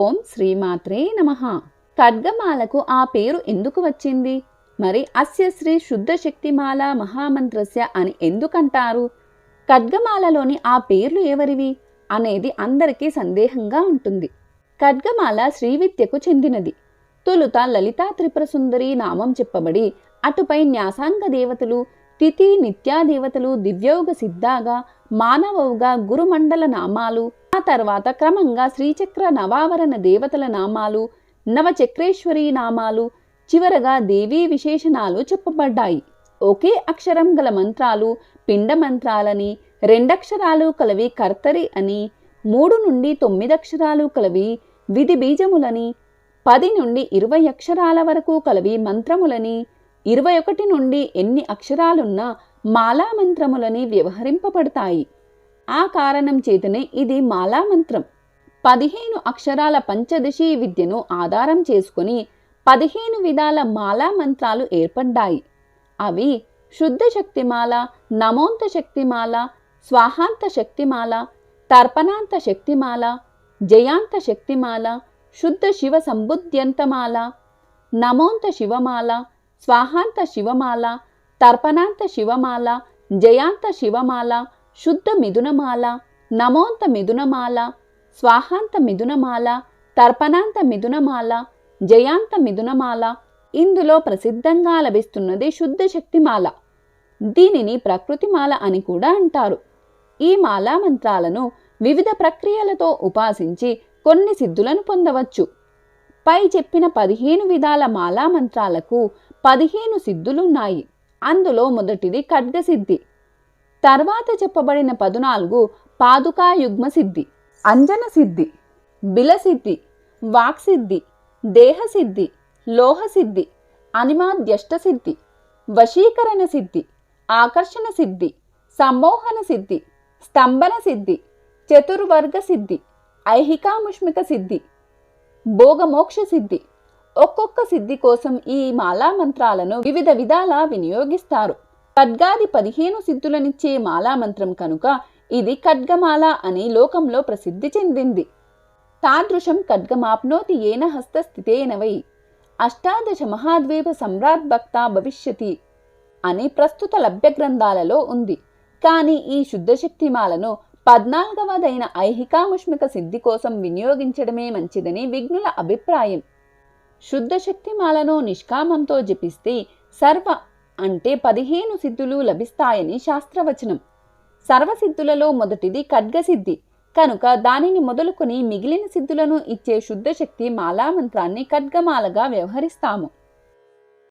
ఓం శ్రీమాత్రే నమ. ఖడ్గమాలకు ఆ పేరు ఎందుకు వచ్చింది? మరి అస్య శ్రీ శుద్ధ శక్తిమాల మహామంత్రస్య అని ఎందుకంటారు? ఖడ్గమాలలోని ఆ పేర్లు ఎవరివి? అనేది అందరికీ సందేహంగా ఉంటుంది. ఖడ్గమాల శ్రీవిద్యకు చెందినది. తొలుత లలితా త్రిపుర సుందరి నామం చెప్పబడి అటుపై న్యాసాంగ దేవతలు తిథి నిత్యాదేవతలు దివ్యోగ సిద్ధాగా మానవవుగా గురుమండల నామాలు ఆ తర్వాత క్రమంగా శ్రీచక్ర నవావరణ దేవతల నామాలు నవచక్రేశ్వరి నామాలు చివరగా దేవీ విశేషణాలు చెప్పబడ్డాయి. ఒకే అక్షరం గల మంత్రాలు పిండ మంత్రాలని రెండక్షరాలు కలవి కర్తరి అని మూడు నుండి తొమ్మిది అక్షరాలు కలవి విధి బీజములని పది నుండి ఇరవై అక్షరాల వరకు కలవి మంత్రములని ఇరవై ఒకటి నుండి ఎన్ని అక్షరాలున్నా మాలా మంత్రములని వ్యవహరింపబడతాయి. ఆ కారణం చేతనే ఇది మాలా మంత్రం పదిహేను అక్షరాల పంచదశి విద్యను ఆధారం చేసుకుని పదిహేను విధాల మాలా మంత్రాలు ఏర్పడ్డాయి. అవి శుద్ధ శక్తిమాల నమోంత శక్తిమాల స్వాహాంత శక్తిమాల తర్పణాంత శక్తిమాల జయాంత శక్తిమాల శుద్ధ శివ సంబుద్ధ్యంతమాల నమోంత శివమాల స్వాహాంత శివమాల తర్పణాంత శివమాల జయాంత శివమాల శుద్ధ మిథునమాల నమోంత మిథునమాల స్వాహాంత మిథునమాల తర్పణాంత మిథునమాల జయాంత మిథునమాల ఇందులో ప్రసిద్ధంగా లభిస్తున్నది శుద్ధ శక్తిమాల. దీనిని ప్రకృతిమాల అని కూడా అంటారు. ఈ మాలా మంత్రాలను వివిధ ప్రక్రియలతో ఉపాసించి కొన్ని సిద్ధులను పొందవచ్చు. పై చెప్పిన పదిహేను విధాల మాలా మంత్రాలకు పదిహేను సిద్ధులున్నాయి. అందులో మొదటిది ఖడ్గసిద్ధి. తర్వాత చెప్పబడిన పదునాలుగు పాదుకాయుగ్మ సిద్ధి అంజన సిద్ధి బిలసిద్ధి వాక్సిద్ధి దేహసిద్ధి లోహసిద్ధి అనిమాద్యష్ట సిద్ధి వశీకరణ సిద్ధి ఆకర్షణ సిద్ధి సమ్మోహన సిద్ధి స్తంభన సిద్ధి చతుర్వర్గ సిద్ధి ఐహికాముష్మిక సిద్ధి భోగమోక్ష సిద్ధి ఒక్కొక్క సిద్ధి కోసం ఈ మాలా మంత్రాలను వివిధ విధాల వినియోగిస్తారు. ఖడ్గాది పదిహేను సిద్ధులనిచ్చే మాలా మంత్రం కనుక ఇది ఖడ్గమాల అని లోకంలో ప్రసిద్ధి చెందింది. తాదృశం ఖడ్గమాప్నోతి ఏన హస్తస్థితేనవై అష్టాదశ మహాద్వీప సమ్రాట్ భక్త భవిష్యతి అని ప్రస్తుత లభ్య గ్రంథాలలో ఉంది. కానీ ఈ శుద్ధ శక్తిమాలను పద్నాలుగవదైన ఐహికాముష్మిక సిద్ధి కోసం వినియోగించడమే మంచిదని విఘ్నుల అభిప్రాయం. శుద్ధ శక్తిమాలను నిష్కామంతో జపిస్తే సర్వ అంటే పదిహేను సిద్ధులు లభిస్తాయని శాస్త్రవచనం. సర్వసిద్ధులలో మొదటిది ఖడ్గసిద్ధి. కనుక దానిని మొదలుకొని మిగిలిన సిద్ధులను ఇచ్చే శుద్ధ శక్తి మాలా మంత్రాన్ని ఖడ్గమాలగా వ్యవహరిస్తాము.